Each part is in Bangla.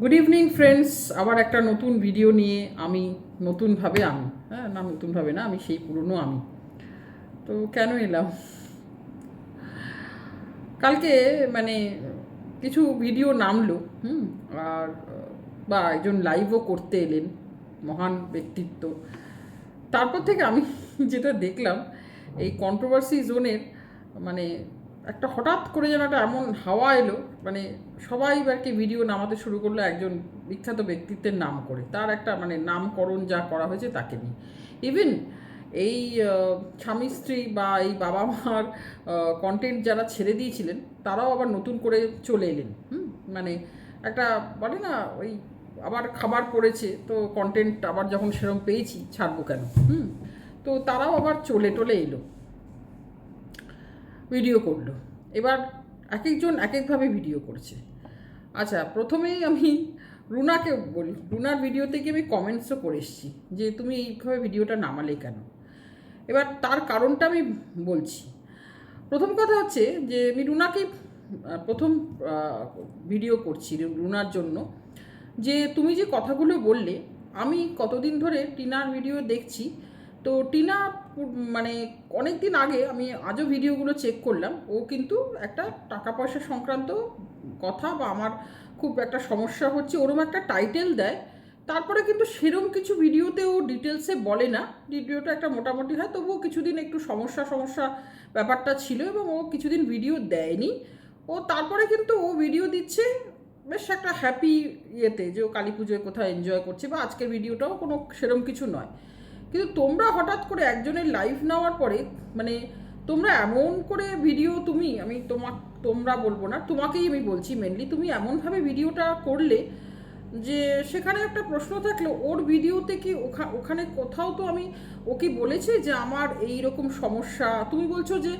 গুড ইভিনিং ফ্রেন্ডস আবার একটা নতুন ভিডিও নিয়ে আমি নতুনভাবে আমি। হ্যাঁ না নতুনভাবে না, আমি সেই পুরনো আমি। তো কেন এলাম? কালকে মানে কিছু ভিডিও নামলো, হুম, আর, বা একজন লাইভও করতে এলেন, মহান ব্যক্তিত্ব। তারপর থেকে আমি যেটা দেখলাম, এই কন্ট্রোভার্সি জোনের মানে একটা হঠাৎ করে যেন একটা এমন হাওয়া এলো মানে সবাই আর কি ভিডিও নামাতে শুরু করল একজন বিখ্যাত ব্যক্তিত্বের নাম করে। তার একটা মানে নামকরণ যা করা হয়েছে তাকে নিয়ে। ইভেন এই স্বামী, স্ত্রী বা এই বাবা মার কন্টেন্ট যারা ছেড়ে দিয়েছিলেন, তারাও আবার নতুন করে চলে এলেন। হুম? মানে একটা বলে না, ওই আবার খাবার পড়েছে, তো কন্টেন্ট আবার যখন সেরকম পেয়েছি, ছাড়বো কেন? হুম? তো তারাও আবার চলে টলে এলো। ভিডিও করল। এবার এক একজন এক একভাবে ভিডিও করছে। আচ্ছা প্রথমেই আমি রুনাকে বলি, রুনার ভিডিও থেকে আমি কমেন্টসও করে এসেছি যে, তুমি এইভাবে ভিডিওটা নামালে কেন? এবার তার কারণটা আমি বলছি। প্রথম কথা হচ্ছে যে, আমি রুনাকে প্রথম ভিডিও করছি রুনার জন্য যে, তুমি যে কথাগুলো বললে, আমি কতদিন ধরে টিনার ভিডিও দেখছি তো টিনা মানে অনেক দিন আগে আমি আজও ভিডিওগুলো চেক করলাম, ও কিন্তু একটা টাকা পয়সা সংক্রান্ত কথা বা আমার খুব একটা সমস্যা হচ্ছে, ওরম একটা টাইটেল দেয়। তারপরে কিন্তু সেরম কিছু ভিডিওতে ও ডিটেলসে বলে না। ভিডিওটা একটা মোটামুটি হয়, তবুও কিছুদিন একটু সমস্যা সমস্যা ব্যাপারটা ছিল এবং ও কিছুদিন ভিডিও দেয়নি। ও তারপরে কিন্তু ও ভিডিও দিচ্ছে বেশ একটা হ্যাপি ইয়েতে যে ও কালী পুজোয় কোথাও এনজয় করছে বা আজকের ভিডিওটাও কোনো সেরম কিছু নয়। কিন্তু তোমরা হঠাৎ করে একজনের লাইভ নেওয়ার পরে মানে তোমরা এমন করে ভিডিও তুমি, আমি তোমার তোমরা বলব না, তোমাকেই আমি বলছি মেনলি তুমি এমনভাবে ভিডিওটা করলে যে সেখানে একটা প্রশ্ন থাকল, ওর ভিডিওতে কি ওখা- ওখানে কোথাও তো আমি, ও কি বলেছে যে আমার এই রকম সমস্যা? তুমি বলছো যে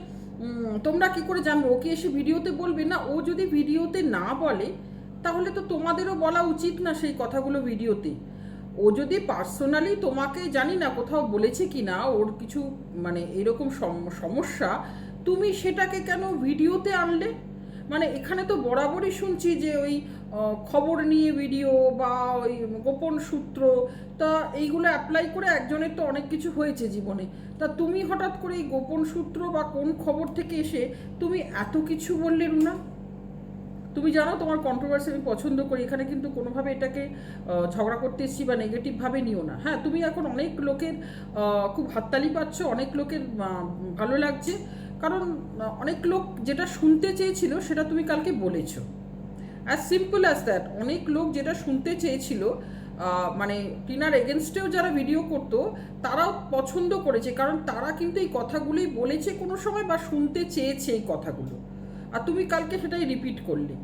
তোমরা কি করে জানবে? ওকে এসে ভিডিওতে বলবে? না, ও যদি ভিডিওতে না বলে, তাহলে তো তোমাদেরও বলা উচিত না সেই কথাগুলো ভিডিওতে ও যদি পার্সোনালি তোমাকে জানি না কোথাও বলেছে কি না ওর কিছু মানে এরকম সমস্যা, তুমি সেটাকে কেন ভিডিওতে আনলে? মানে এখানে তো বরাবরই শুনছি যে ওই খবর নিয়ে ভিডিও বা ওই গোপন সূত্র, তা এইগুলো অ্যাপ্লাই করে একজনের তো অনেক কিছু হয়েছে জীবনে। তা তুমি হঠাৎ করে এই গোপন সূত্র বা কোন খবর থেকে এসে তুমি এত কিছু বললে না তুমি জানো তোমার কন্ট্রোভার্সি আমি পছন্দ করি, এখানে কিন্তু কোনোভাবে এটাকে ঝগড়া করতে এসছি বা নেগেটিভভাবে নিও না। হ্যাঁ তুমি এখন অনেক লোকের খুব হাততালি পাচ্ছ, অনেক লোকের ভালো লাগছে। কারণ অনেক লোক যেটা শুনতে চেয়েছিল সেটা তুমি কালকে বলেছ। অ্যাজ সিম্পল অ্যাজ দ্যাট অনেক লোক যেটা শুনতে চেয়েছিল মানে টিনার এগেনস্টেও যারা ভিডিও করতো, তারাও পছন্দ করেছে। কারণ তারা কিন্তু এই কথাগুলোই বলেছে কোনো সময় বা শুনতে চেয়েছে এই কথাগুলো। আর তুমি কালকে সেটাই রিপিট করলে।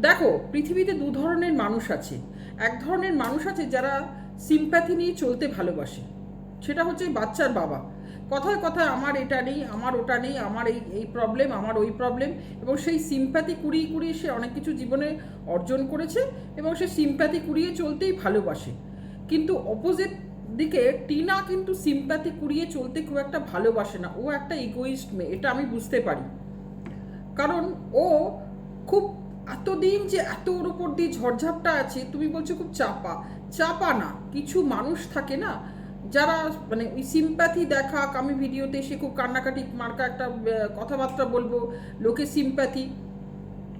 দেখো, পৃথিবীতে দু ধরনের মানুষ আছে। এক ধরনের মানুষ আছে যারা সিম্প্যাথি নিয়ে চলতে ভালোবাসে। সেটা হচ্ছে বাচ্চার বাবা। কথায় কথায় আমার এটা নেই, আমার ওটা নেই, আমার এই এই প্রবলেম আমার ওই প্রবলেম এবং সেই সিম্প্যাথি কুড়িয়ে কুড়িয়ে সে অনেক কিছু জীবনে অর্জন করেছে এবং সে সিম্প্যাথি কুড়িয়ে চলতেই ভালোবাসে। কিন্তু অপোজিট দিকে টিনা কিন্তু সিম্প্যাথি কুড়িয়ে চলতে খুব একটা ভালোবাসে না। ও একটা ইগোইস্ট মেয়ে, এটা আমি বুঝতে পারি। কারণ ও খুব এতদিন যে এত ওর উপর দিয়ে ঝড়ঝাপটা আছে, তুমি বলছো খুব চাপা। চাপা না, কিছু মানুষ থাকে না, যারা মানে ওই সিম্প্যাথি দেখাক আমি ভিডিওতে এসে খুব কান্নাকাটি মার্কা একটা কথাবার্তা বলব লোকে সিম্প্যাথি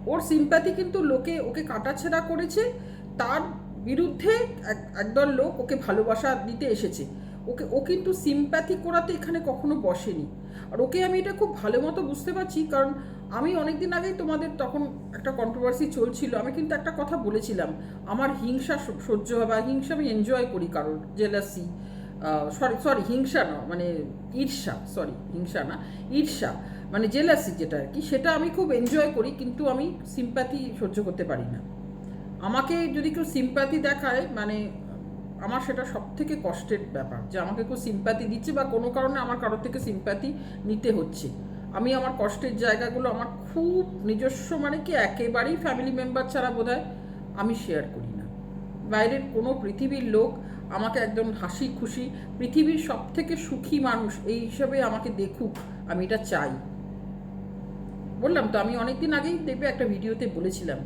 ওর সিম্প্যাথি কিন্তু লোকে ওকে কাটাছেড়া করেছে, তার বিরুদ্ধে এক- একদল লোক ওকে ভালোবাসা দিতে এসেছে। ওকে, ও কিন্তু সিম্প্যাথি করাতে এখানে কখনো বসেনি। আর ওকে আমি এটা খুব ভালো মতো বুঝতে পারছি, কারণ আমি অনেক দিন আগেই তোমাদের তখন একটা কন্ট্রোভার্সি চলছিল, আমি কিন্তু একটা কথা বলেছিলাম। আমার হিংসা সহ্য হয় বা হিংসা আমি এনজয় করি কারোর জেলাসি সরি সরি হিংসা না মানে ঈর্ষা সরি হিংসা না, ঈর্ষা মানে জেলাসি যেটা আর কি, সেটা আমি খুব এনজয় করি, কিন্তু আমি সিম্প্যাথি সহ্য করতে পারি না। আমাকে যদি কেউ সিম্প্যাথি দেখায় মানে আমার সেটা সব থেকে কষ্টের ব্যাপার, যে আমাকে কেউ সিম্প্যাথি দিচ্ছে বা কোনো কারণে আমার কারোর থেকে সিম্প্যাথি নিতে হচ্ছে। আমি আমার কষ্টের জায়গাগুলো আমার খুব নিজস্ব মানে কি একেবারেই ফ্যামিলি মেম্বার ছাড়া বোধহয় আমি শেয়ার করি না। বাইরের কোনো পৃথিবীর লোক আমাকে একদম হাসি খুশি, পৃথিবীর সব থেকে সুখী মানুষ এই হিসাবে আমাকে দেখুক, আমি এটা চাই। বললাম তো, আমি অনেকদিন আগেই দেখবে একটা ভিডিওতে বলেছিলাম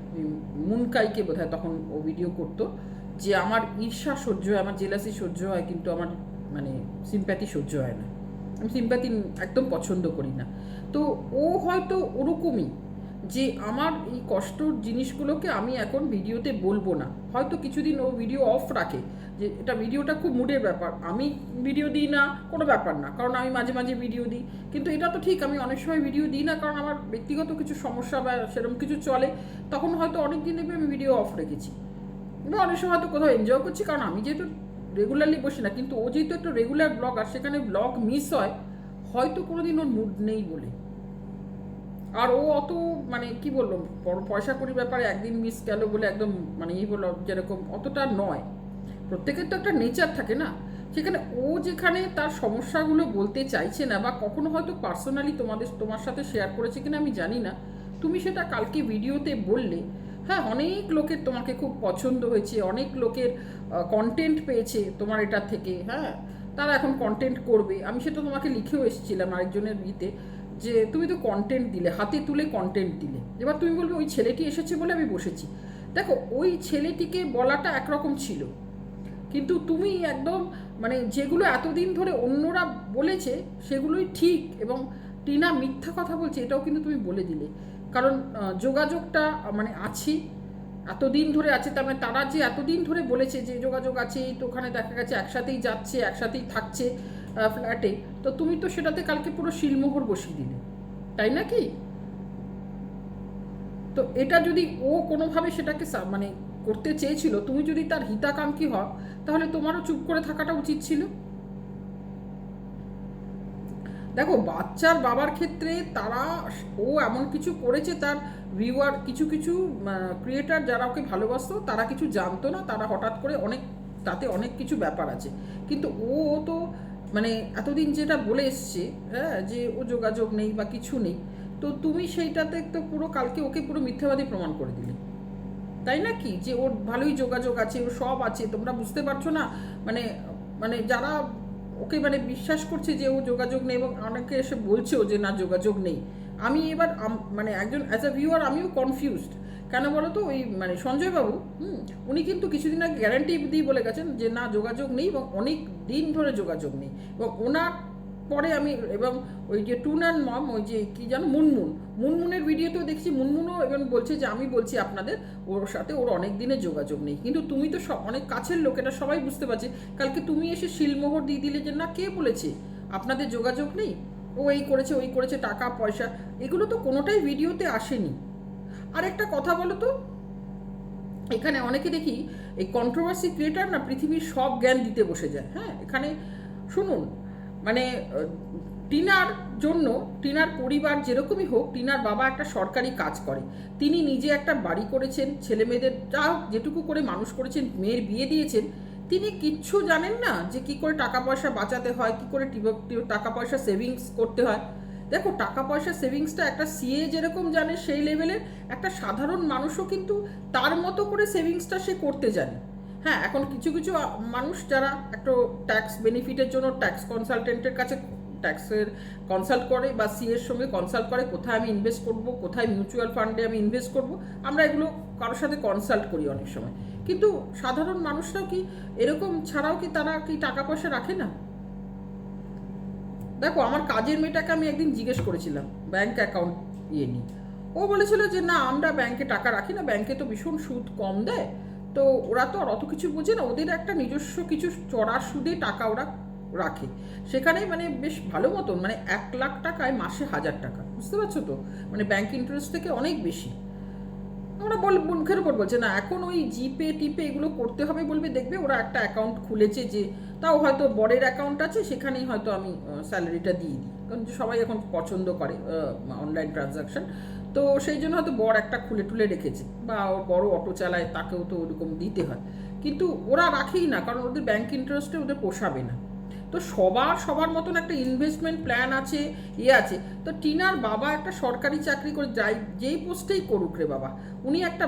মুনকাইকে বোধহয় তখন ও ভিডিও করতো যে আমার ঈর্ষা সহ্য হয়, আমার জেলাসি সহ্য হয়, কিন্তু আমার মানে সিম্প্যাথি সহ্য হয় না। আমি সিম্প্যাথি একদম পছন্দ করি না। তো ও হয়তো ওরকমই যে আমার এই কষ্টর জিনিসগুলোকে আমি এখন ভিডিওতে বলব না। হয়তো কিছুদিন ও ভিডিও অফ রাখে যে এটা ভিডিওটা খুব মুডের ব্যাপার। আমি ভিডিও দিই না, কোনো ব্যাপার না। কারণ আমি মাঝে মাঝে ভিডিও দিই। কিন্তু এটা তো ঠিক, আমি অনেক সময় ভিডিও দিই না কারণ আমার ব্যক্তিগত কিছু সমস্যা বা সেরকম কিছু চলে। তখন হয়তো অনেক দিন দেখবে আমি ভিডিও অফ রেখেছি। বা অনেক সময় হয়তো কোথাও এনজয় করছি কারণ আমি যেহেতু রেগুলারলি বসি না, কিন্তু ও যেহেতু একটা রেগুলার ব্লগ আর সেখানে ব্লগ মিস হয়, হয়তো কোনোদিন ওর মুড নেই বলে। আর ও অত মানে কি বলল পয়সা করি ব্যাপারে একদিন মিস গেল বলে একদম মানে এই বলল যেরকম, অতটা নয়। প্রত্যেকের তো একটা নেচার থাকে না। সেখানে ও যেখানে তার সমস্যাগুলো বলতে চাইছে না বা কখনো হয়তো পার্সোনালি তোমাদের, তোমার সাথে শেয়ার করেছে কিনা আমি জানি না। তুমি সেটা কালকে ভিডিওতে বললে হ্যাঁ অনেক লোকের তোমাকে খুব পছন্দ হয়েছে, অনেক লোকের কন্টেন্ট পেয়েছে তোমার এটা থেকে হ্যাঁ তারা এখন কন্টেন্ট করবে। আমি সেটা তোমাকে লিখেও এসেছিলাম আরেকজনের ইতে যে তুমি তো কন্টেন্ট দিলে, হাতে তুলে কন্টেন্ট দিলে। এবার তুমি বলবে, ওই ছেলেটি এসেছে বলে আমি বসেছি। দেখো, ওই ছেলেটিকে বলাটা একরকম ছিল। কিন্তু তুমি একদম মানে যেগুলো এতদিন ধরে অন্যরা বলেছে, সেগুলোই ঠিক এবং টিনা মিথ্যা কথা বলছে, এটাও কিন্তু তুমি বলে দিলে। কারণ যোগাযোগটা মানে আছে, এতদিন ধরে আছে, তার মানে তারা যে এতদিন ধরে বলেছে যে যোগাযোগ আছে, এই তো ওখানে দেখা গেছে, একসাথেই যাচ্ছে, একসাথেই থাকছে ফ্ল্যাটে তো তুমি তো সেটাতে কালকে পুরো শিলমোহর বসিয়ে দিলে, তাই না কি তো এটা যদি ও কোনোভাবে সেটাকে মানে করতে চেয়েছিল, তুমি যদি তার হিতাকাঙ্ক্ষী হও, তাহলে তোমারও চুপ করে থাকাটা উচিত ছিল। দেখো, বাচ্চার বাবার ক্ষেত্রে তারা, ও এমন কিছু করেছে, তার ভিউয়ার কিছু কিছু ক্রিয়েটার যারা ওকে ভালোবাসত, তারা কিছু জানতো না, তারা হঠাৎ করে অনেক, তাতে অনেক কিছু ব্যাপার আছে। কিন্তু ও তো মানে এতদিন যেটা বলে এসছে হ্যাঁ যে ও যোগাযোগ নেই বা কিছু নেই, তো তুমি সেইটাতে তো পুরো কালকে ওকে পুরো মিথ্যাবাদী প্রমাণ করে দিলে। তাই না কি? যে ওর ভালোই যোগাযোগ আছে, ওর সব আছে, তোমরা বুঝতে পারছ না? মানে মানে যারা ওকে মানে বিশ্বাস করছে যে ও যোগাযোগ নেই এবং অনেকে এসে বলছেও যে না, যোগাযোগ নেই। আমি এবার মানে একজন অ্যাজ আ ভিউয়ার আমিও কনফিউজড কেন বলো তো ওই মানে সঞ্জয় বাবু হুম, উনি কিন্তু কিছুদিন আগে গ্যারান্টি দিয়ে বলে গেছেন যে না, যোগাযোগ নেই এবং অনেক দিন ধরে যোগাযোগ নেই। এবং ওনার পরে আমি এবং ওই যে টুন অ্যান্ড মম, ওই যে কি জানো মুনমুন, মুনমুনের ভিডিওতেও দেখছি, মুনমুনও এবং বলছে যে, আমি বলছি আপনাদের, ওর সাথে ওর অনেক দিনের যোগাযোগ নেই। কিন্তু তুমি তো সব, অনেক কাছের লোক, এটা সবাই বুঝতে পারছে। কালকে তুমি এসে শিলমোহর দিয়ে দিলে যে, না, কে বলেছে? আপনাদের যোগাযোগ নেই? ও এই করেছে, ওই করেছে, টাকা, পয়সা। এগুলো তো কোনোটাই ভিডিওতে আসেনি। আর একটা কথা বলো তো এখানে অনেকে দেখি, এই কন্ট্রোভার্সি ক্রিয়েটার না পৃথিবীর সব জ্ঞান দিতে বসে যায়। হ্যাঁ এখানে শুনুন মানে টিনার জন্য, টিনার পরিবার যেরকমই হোক, টিনার বাবা একটা সরকারি কাজ করে। তিনি নিজে একটা বাড়ি করেছেন ছেলে মেয়েদের যা যেটুকু করে মানুষ করেছেন, মেয়ের বিয়ে দিয়েছেন, তিনি কিচ্ছু জানেন না যে কি করে টাকা পয়সা বাঁচাতে হয়, কি করে টাকা পয়সা সেভিংস করতে হয়। দেখো টাকা পয়সা সেভিংসটা একটা সিএ যেরকম জানে সেই লেভেলের একটা সাধারণ মানুষও কিন্তু তার মতো করে সেভিংসটা সে করতে জানে। হ্যাঁ এখন কিছু কিছু মানুষ যারা একটু ট্যাক্স বেনিফিটের জন্য ট্যাক্স কনসালটেন্টের কাছে ট্যাক্সের কনসাল্ট করে বা সিএর সঙ্গে কনসাল্ট করে, কোথায় আমি ইনভেস্ট করব, কোথায় মিউচুয়াল ফান্ডে আমি ইনভেস্ট করব, আমরা এগুলো কারোর সাথে কনসাল্ট করি অনেক সময়। কিন্তু সাধারণ মানুষরাও কি এরকম ছাড়াও কি তারা কি টাকা পয়সা রাখে না? দেখো, আমার কাজের মেয়েটাকে আমি একদিন জিজ্ঞেস করেছিলাম ব্যাংক অ্যাকাউন্ট ইয়ে নিয়ে। ও বলেছিল যে, না, আমরা ব্যাংকে টাকা রাখি না ব্যাংকে তো ভীষণ সুদ কম দেয়। তো ওরা তো আর অত কিছু বোঝে না, ওদের একটা নিজস্ব কিছু চড়া সুদে টাকা ওরা রাখে। সেখানে মানে বেশ ভালো মতন মানে এক লাখ টাকায় মাসে হাজার টাকা, বুঝতে পারছ তো? মানে ব্যাংক ইন্টারেস্ট থেকে অনেক বেশি। আমরা বল মুখের উপর বলছে, না, এখন ওই জিপে, টিপে এগুলো করতে হবে বলবে, দেখবে ওরা একটা অ্যাকাউন্ট খুলেছে যে, তাও হয়তো বরের অ্যাকাউন্ট আছে, সেখানেই হয়তো আমি স্যালারিটা দিয়ে দিই। কারণ সবাই এখন পছন্দ করে অনলাইন ট্রানজাকশন তো সেই জন্য হয়তো বর একটা খুলে টুলে রেখেছে, বা ওর বড় অটো চালায়, তাকেও তো ওরকম দিতে হয়। কিন্তু ওরা রাখেই না, কারণ ওদের ব্যাংক ইন্টারেস্টে ওদের পোষাবে না। তো সবার সবার মতন একটা ইনভেস্টমেন্ট প্ল্যান আছে ইয়ে আছে। তো টিনার বাবা একটা সরকারি চাকরি করে, যাই, যেই পোস্টেই করুক রে বাবা, উনি একটা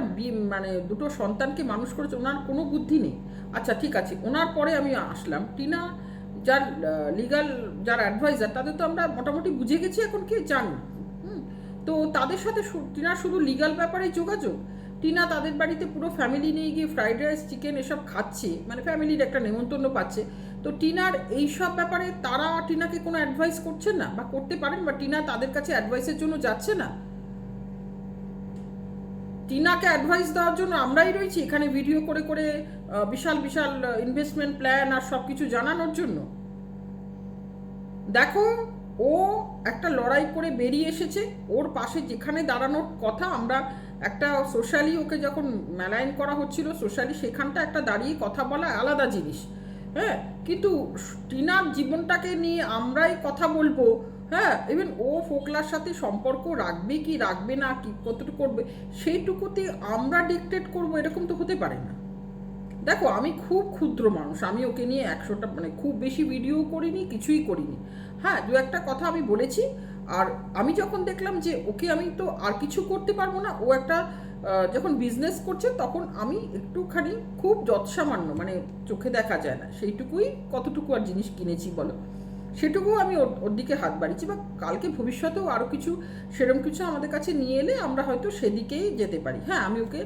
মানে দুটো সন্তানকে মানুষ করেছে, ওনার কোনো বুদ্ধি নেই। আচ্ছা ঠিক আছে, ওনার পরে আমি আসলাম। টিনা, যার লিগাল যার অ্যাডভাইজার তাদের তো আমরা মোটামুটি বুঝে গেছি এখন কি জানি। তো তাদের সাথে টিনার শুধু লিগাল ব্যাপারে যোগাযোগ। টিনা তাদের বাড়িতে পুরো ফ্যামিলি নিয়ে গিয়ে ফ্রাইড রাইস চিকেন এসব খাচ্ছে মানে ফ্যামিলির একটা নেমন্তন্ন পাচ্ছে। তো টিনার এই সব ব্যাপারে তারা টিনাকে কোনো অ্যাডভাইস করছেন না? বা করতে পারেন বা টিনা তাদের কাছে অ্যাডভাইসের জন্য যাচ্ছে না? টিনাকে অ্যাডভাইস দেওয়ার জন্য আমরাই রয়েছি এখানে ভিডিও করে করে বিশাল বিশাল ইনভেস্টমেন্ট প্ল্যান আর সব কিছু জানানোর জন্য। দেখো, ও একটা লড়াই করে বেরিয়ে এসেছে। ওর পাশে যেখানে দাঁড়ানোর কথা আমরা একটা সোশ্যালি ওকে যখন মেলাইন করা হচ্ছিল সোশ্যালি সেখানটা একটা দাঁড়িয়ে কথা বলা আলাদা জিনিস। হ্যাঁ কিন্তু টিনার জীবনটাকে নিয়ে আমরাই কথা বলব। হ্যাঁ ইভেন ও ফোকলার সাথে সম্পর্ক রাখবে কি রাখবে না, কি কতটুকু করবে, সেইটুকুতে আমরা ডিকটেট করব, এরকম তো হতে পারে না। দেখো, আমি খুব ক্ষুদ্র মানুষ, আমি ওকে নিয়ে একশোটা মানে খুব বেশি ভিডিও করিনি, কিছুই করিনি। হ্যাঁ দু একটা কথা আমি বলেছি, আর আমি যখন দেখলাম যে ওকে আমি তো আর কিছু করতে পারব না, ও একটা যখন বিজনেস করছে, তখন আমি একটুখানি খুব যৎসামান্য মানে চোখে দেখা যায় না। সেইটুকুই, কতটুকু আর জিনিস কিনেছি বলো। সেটুকু আমি ওর দিকে হাত বাড়িয়েছি। বা কালকে ভবিষ্যতেও আরও কিছু সেরকম কিছু আমাদের কাছে নিয়ে এলে আমরা হয়তো সেদিকেই যেতে পারি। হ্যাঁ আমি ওকে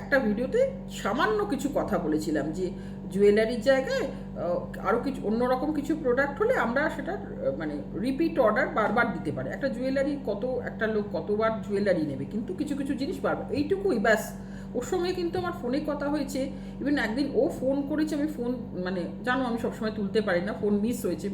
একটা ভিডিওতে সামান্য কিছু কথা বলেছিলাম যে জুয়েলারির জায়গায় আরও কিছু অন্যরকম কিছু প্রোডাক্ট হলে আমরা সেটা মানে রিপিট অর্ডার বারবার দিতে পারি। একটা জুয়েলারি কত, একটা লোক কতবার জুয়েলারি নেবে, কিন্তু কিছু কিছু জিনিস বারবার, এইটুকুই, ব্যাস। ওর সঙ্গে কিন্তু আমার ফোনে কথা হয়েছে। ইভেন একদিন ও ফোন করেছে, আমি ফোন মানে জানো, আমি সবসময় তুলতে পারি না ফোন মিস হয়েছে।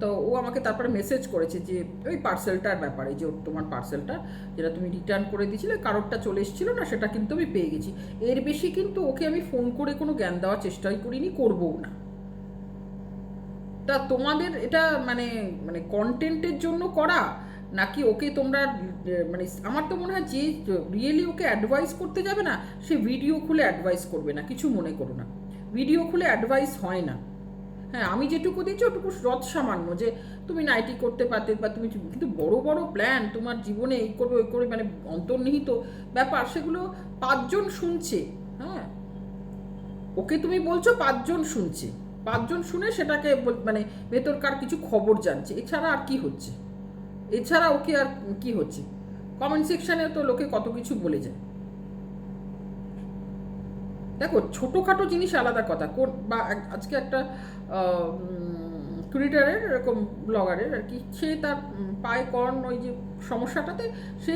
তো ও আমাকে তারপরে মেসেজ করেছে যে, ওই পার্সেলটার ব্যাপারে, যে তোমার পার্সেলটা যেটা তুমি রিটার্ন করে দিয়েছিলে, কারোরটা চলে এসেছিল না, সেটা কিন্তু আমি পেয়ে গেছি। এর বেশি কিন্তু ওকে আমি ফোন করে কোনো জ্ঞান দেওয়ার চেষ্টাই করিনি, করবও না। তা তোমাদের এটা মানে মানে কন্টেন্টের জন্য করা? নাকি ওকে তোমরা মানে আমার তো মনে হয় যে রিয়েলি ওকে অ্যাডভাইস করতে যাবে না, সে ভিডিও খুলে অ্যাডভাইস করবে না, কিছু মনে করো না। ভিডিও খুলে অ্যাডভাইস হয় না। হ্যাঁ আমি যেটুকু দিচ্ছি ওটুকু রথ সামান্য যে, তুমি নাইটি করতে পারতে বা তুমি কিন্তু বড় বড় প্ল্যান তোমার জীবনে এই করবে, ওই করবে মানে অন্তর্নিহিত ব্যাপার, সেগুলো পাঁচজন শুনছে হ্যাঁ? ওকে তুমি বলছো পাঁচজন শুনছে। পাঁচজন শুনে সেটাকে মানে ভেতরকার কিছু খবর জানছে। এছাড়া আর কি হচ্ছে? এছাড়া ওকে আর কি হচ্ছে? কমেন্ট সেকশানে তো লোকে কত কিছু বলে যায়। দেখো, ছোটোখাটো জিনিস আলাদা কথা। বা আজকে একটা টুইটারের এরকম ব্লগারের আর কি, সে তার পায়ে কর্ন ওই যে সমস্যাটাতে সে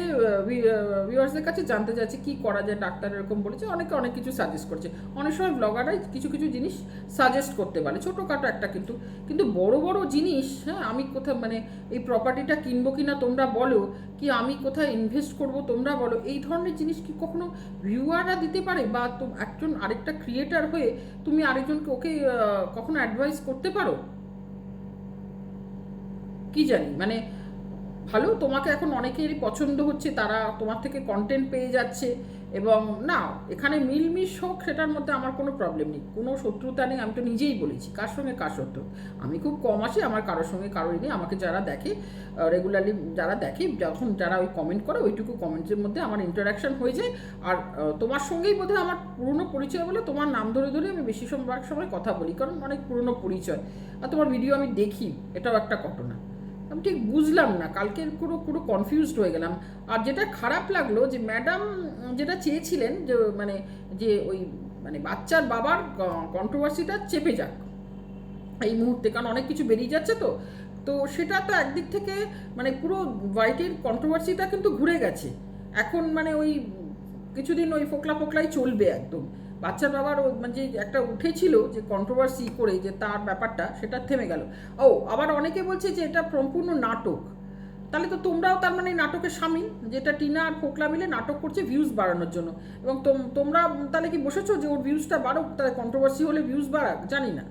ভিউয়ার্সদের কাছে জানতে চাইছে কি করা যায়, ডাক্তার এরকম বলেছে, অনেকে অনেক কিছু সাজেস্ট করছে। অনেক সময় ব্লগাররাই কিছু কিছু জিনিস সাজেস্ট করতে পারে, ছোটোখাটো একটা কিন্তু কিন্তু বড় বড় জিনিস হ্যাঁ আমি কোথাও মানে এই প্রপার্টিটা কিনবো কি না তোমরা বলো, কি আমি কোথায় ইনভেস্ট করব তোমরা বলো, এই ধরনের জিনিস কি কখনো ভিউয়াররা দিতে পারে? বা একজন আরেকটা ক্রিয়েটার হয়ে তুমি আরেকজনকে ওকে কখনো অ্যাডভাইস করতে পারো? কি জানি? মানে ভালো, তোমাকে এখন অনেকেরই পছন্দ হচ্ছে, তারা তোমার থেকে কন্টেন্ট পেয়ে যাচ্ছে এবং না, এখানে মিলমিশ হোক, সেটার মধ্যে আমার কোনো প্রবলেম নেই। কোনো শত্রুতা নেই, আমি তো নিজেই বলেছি, কার সঙ্গে কার শত্রু? আমি খুব কম আসি আমার কারোর সঙ্গে কারোরই নেই। আমাকে যারা দেখে রেগুলারলি যারা দেখে, যখন যারা ওই কমেন্ট করে, ওইটুকু কমেন্টের মধ্যে আমার ইন্টারাকশন হয়ে যায়। আর তোমার সঙ্গেই বোধহয় আমার পুরনো পরিচয় বলে তোমার নাম ধরে ধরে আমি বেশি সময় সময় কথা বলি, কারণ অনেক পুরনো পরিচয়। আর তোমার ভিডিও আমি দেখি, এটাও একটা ঘটনা। আমি ঠিক বুঝলাম না, কালকে পুরো পুরো কনফিউজড হয়ে গেলাম। আর যেটা খারাপ লাগল যে ম্যাডাম যেটা চেয়েছিলেন যে মানে যে ওই মানে বাচ্চার বাবার কন্ট্রোভার্সিটা চেপে যাক এই মুহূর্তে, কারণ অনেক কিছু বেরিয়ে যাচ্ছে তো। তো সেটা তো একদিক থেকে মানে পুরো হোয়াইটের কন্ট্রোভার্সিটা কিন্তু ঘুরে গেছে। এখন মানে ওই কিছুদিন ওই ফোকলা ফোকলাই চলবে একদম। বাচ্চার বাবার মানে যে একটা উঠেছিল যে কন্ট্রোভার্সি করে যে তার ব্যাপারটা, সেটা থেমে গেল। ও, আবার অনেকে বলছে যে এটা সম্পূর্ণ নাটক। তাহলে তো তোমরাও তার মানে নাটকের সামিল যেটা টিনা আর ফোকলা মিলে নাটক করছে ভিউজ বাড়ানোর জন্য। এবং তোম- তোমরা তাহলে কি বসেছো যে ওর ভিউজটা বাড়ুক? তাহলে কন্ট্রোভার্সি হলে ভিউজ বাড়াক? জানি না।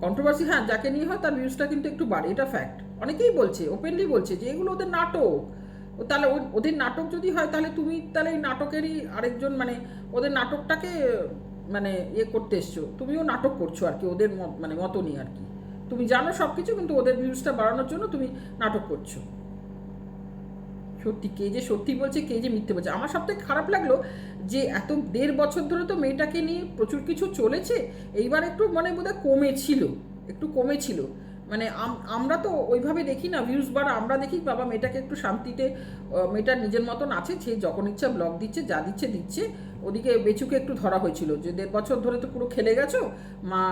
কন্ট্রোভার্সি হ্যাঁ যাকে নিয়ে হয় তার ভিউজটা কিন্তু একটু বাড়ে, এটা ফ্যাক্ট অনেকেই বলছে ওপেনলি বলছে যে এগুলো ওদের নাটক। ও তাহলে ও- ওদের নাটক যদি হয় তাহলে তুমি তাহলে এই নাটকেরই আরেকজন মানে ওদের নাটকটাকে মানে ইয়ে করতে এসছো। তুমিও নাটক করছ আর কি, ওদের মত- মানে মতনই আর কি। তুমি জানো সব কিছু কিন্তু ওদের ভিউজটা বাড়ানোর জন্য তুমি নাটক করছ। সত্যি, কে যে সত্যি বলছে, কে যে মিথ্যে বলছে। আমার সব থেকে খারাপ লাগল যে এত দেড় বছর ধরে তো মেয়েটাকে নিয়ে প্রচুর কিছু চলেছে, এইবার একটু মানে বোধহয় কমেছিল, একটু কমেছিল। মানে আম- আমরা তো ওইভাবে দেখি না ভিউজ বাড়া আমরা দেখি, বাবা মেয়েটাকে একটু শান্তিতে মেয়েটার নিজের মতন আছে, সে যখন ইচ্ছা ব্লগ দিচ্ছে, যা দিচ্ছে দিচ্ছে। ওদিকে বেচুকে একটু ধরা হয়েছিল যে দেড় বছর ধরে তো পুরো খেলে গেছো, মা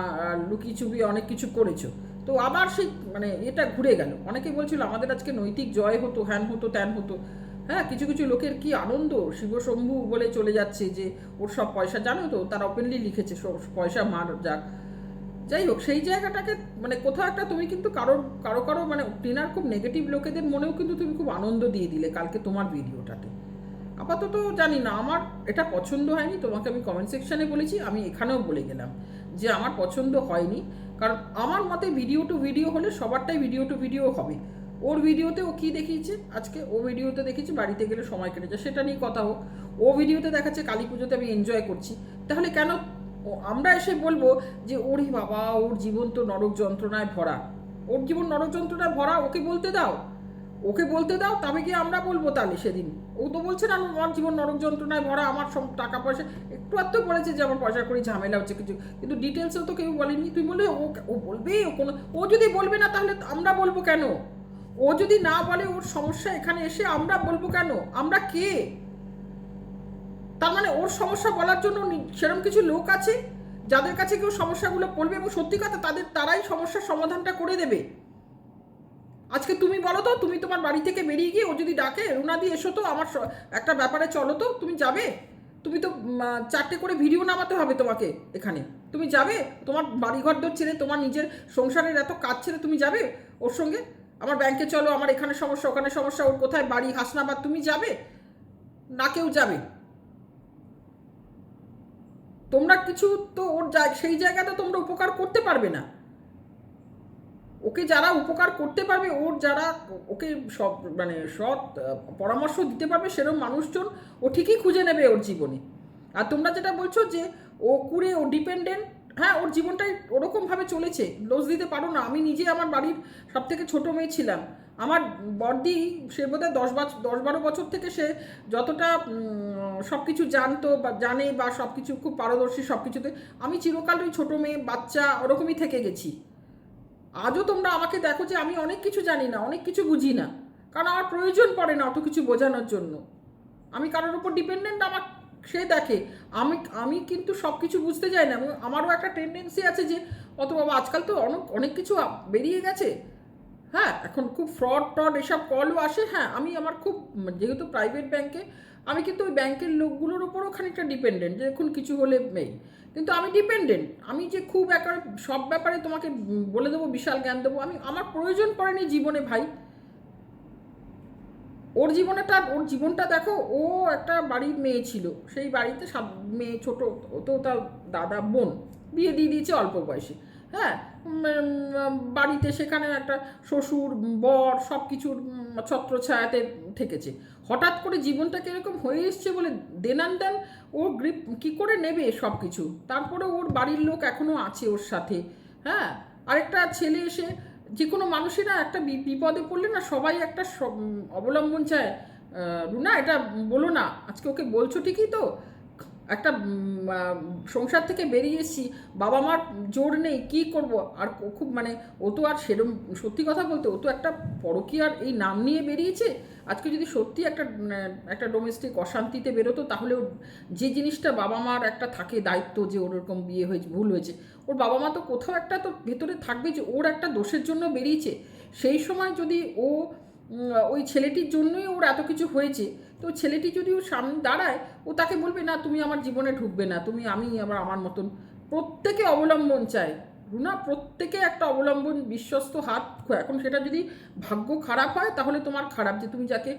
চুপিয়ে অনেক কিছু করেছ। তো আবার সেই মানে এটা ঘুরে গেল। অনেকে বলছিল, আমাদের আজকে নৈতিক জয় হতো, হ্যান হতো, ত্যান হতো। হ্যাঁ কিছু কিছু লোকের কি আনন্দ? শিবশম্ভু বলে চলে যাচ্ছে যে, ওর সব পয়সা, জানো তো? তারা ওপেনলি লিখেছে পয়সা মার যাক। যাই হোক, সেই জায়গাটাকে মানে কোথাও একটা তুমি কিন্তু কারও কারও কারও মানে টিনার খুব নেগেটিভ লোকেদের মনেও কিন্তু তুমি খুব আনন্দ দিয়ে দিলে কালকে তোমার ভিডিওটাতে। আপাতত জানি না, আমার এটা পছন্দ হয়নি, তোমাকে আমি কমেন্ট সেকশানে বলেছি, আমি এখানেও বলে গেলাম যে আমার পছন্দ হয়নি। কারণ আমার মতে ভিডিও টু ভিডিও হলে সবারটাই ভিডিও টু ভিডিও হবে। ওর ভিডিওতে ও কী দেখিয়েছে? আজকে ও ভিডিওতে দেখেছি বাড়িতে গেলে সময় কেটেছে সেটা নিয়ে কথা হোক। ও ভিডিওতে দেখাচ্ছে, কালী পুজোতে আমি এনজয় করছি। তাহলে কেন আমরা এসে বলব যে, ওরে বাবা, ওর জীবন তো নরক যন্ত্রণায় ভরা। ওর জীবন নরক যন্ত্রণায় ভরা, ওকে বলতে দাও। ওকে বলতে দাও, তবে কি আমরা বলব তাহলে সেদিন। ও তো বলছে না, আমার জীবন নরক যন্ত্রণায় ভরা, আমার সব টাকা পয়সা একটু আধটু বলেছে যে, আমার পয়সা করি ঝামেলা হচ্ছে, কিছু কিন্তু ডিটেলসেও তো কেউ বলেনি। তুই বললে, ও ও বলবে, ও কোনো ও যদি বলবে না, তাহলে আমরা বলব কেন? ও যদি না বলে, ওর সমস্যা এখানে এসে আমরা বলব কেন? আমরা কে? তার মানে ওর সমস্যা বলার জন্য সেরকম কিছু লোক আছে? যাদের কাছে কেউ সমস্যাগুলো বলবে এবং সত্যি কথা তাদের, তারাই সমস্যার সমাধানটা করে দেবে। আজকে তুমি বলো তো, তুমি তোমার বাড়ি থেকে বেরিয়ে গিয়ে ও যদি ডাকে, রুনা দিয়ে এসো তো, আমার একটা ব্যাপারে চলো তো, তুমি যাবে? তুমি তো চারটে করে ভিডিও নামাতে হবে তোমাকে এখানে। তুমি যাবে? তোমার বাড়িঘর দর ছেড়ে, তোমার নিজের সংসারের এত কাজ ছেড়ে তুমি যাবে ওর সঙ্গে? আমার ব্যাংকে চলো, আমার এখানে সমস্যা, ওখানে সমস্যা, ওর কোথায় বাড়ি, হাসনাবাদ, তুমি যাবে? না কেউ যাবে। তোমরা কিছু তো ওর সেই জায়গাটা তোমরা উপকার করতে পারবে না। ওকে যারা উপকার করতে পারবে, ওর যারা ওকে সব মানে সৎ পরামর্শ দিতে পারবে সেরকম মানুষজন ও ঠিকই খুঁজে নেবে ওর জীবনে। আর তোমরা যেটা বলছো যে ও কুড়ে, ও ডিপেন্ডেন্ট হ্যাঁ ওর জীবনটাই ওরকমভাবে চলেছে। দোষ দিতে পারো না। আমি নিজে আমার বাড়ির সব থেকে ছোটো মেয়ে ছিলাম। আমার বর্দি সে বোধহয় দশ বছর দশ বারো বছর থেকে সে যতটা সব কিছু জানতো বা জানে বা সব কিছু খুব পারদর্শী সব কিছুতে আমি চিরকাল ওই ছোটো মেয়ে, বাচ্চা ওরকমই থেকে গেছি। আজও তোমরা আমাকে দেখো যে আমি অনেক কিছু জানি না, অনেক কিছু বুঝি না। কারণ আমার প্রয়োজন পড়ে না অত কিছু বোঝানোর জন্য। আমি কারোর উপর ডিপেন্ডেন্ট আমার সে দেখে। আমি আমি কিন্তু সব কিছু বুঝতে চাই না। আমারও একটা টেন্ডেন্সি আছে যে, অত বাবা, আজকাল তো অনেক অনেক কিছু বেরিয়ে গেছে। হ্যাঁ এখন খুব ফ্রড ট্রড এসব কলও আসে। হ্যাঁ আমি আমার খুব, যেহেতু প্রাইভেট ব্যাংকে আমি কিন্তু ওই ব্যাংকের লোকগুলোর ওপরও খানিকটা ডিপেন্ডেন্ট যে এখন কিছু হলে নেই। কিন্তু আমি ডিপেন্ডেন্ট আমি যে খুব একেবারে, সব ব্যাপারে তোমাকে বলে দেবো, বিশাল জ্ঞান দেবো, আমি, আমার প্রয়োজন পড়েনি জীবনে ভাই। ওর জীবনেটা, ওর জীবনটা দেখো, ও একটা বাড়ির মেয়ে ছিল, সেই বাড়িতে সাত মেয়ে ছোট তো তার দাদা বোন, বিয়ে দিয়ে দিয়েছে অল্প বয়সে। হ্যাঁ বাড়িতে সেখানে একটা শ্বশুর, বর সব কিছুর ছত্রছায়াতে থেকেছে। হঠাৎ করে জীবনটা কীরকম হয়ে এসছে বলে দেনান দেন ওর গ্রিপ, কি করে নেবে সব কিছু তারপরে ওর বাড়ির লোক এখনও আছে ওর সাথে হ্যাঁ? আরেকটা ছেলে এসে যে কোনো মানুষেরা একটা বিপদে পড়লে না সবাই একটা অবলম্বন চায়। রুনা, এটা বলো না, আজকে ওকে বলছো ঠিকই তো? একটা সংসার থেকে বেরিয়ে এসেছি, বাবা মার জোর নেই, কি করব? আর খুব মানে ও তো আর সেরম, সত্যি কথা বলতে ও তো একটা পরকীয়ার এই নাম নিয়ে বেরিয়েছে। আজকে যদি সত্যি একটা একটা ডোমেস্টিক অশান্তিতে বেরোতো, তাহলে ওর যে জিনিসটা বাবা মার একটা থাকে দায়িত্ব যে ওর ওরকম বিয়ে হয়েছে, ভুল হয়েছে, ওর বাবা মা তো কোথাও একটা তো ভেতরে থাকবে যে ওর একটা দোষের জন্য বেরিয়েছে। সেই সময় যদি ও ওই ছেলেটির জন্যই ওর এত কিছু হয়েছে। তো ছেলেটি যদি ওর সামনে দাঁড়ায়, ও তাকে বলবে, না, তুমি আমার জীবনে ঢুকবে না, তুমি আমি আবার আমার মতন। প্রত্যেকে অবলম্বন চায়। রুনা, প্রত্যেকে একটা অবলম্বন, বিশ্বস্ত হাত। এখন সেটা যদি ভাগ্য খারাপ হয়, তাহলে তোমার খারাপ যে তুমি যাকে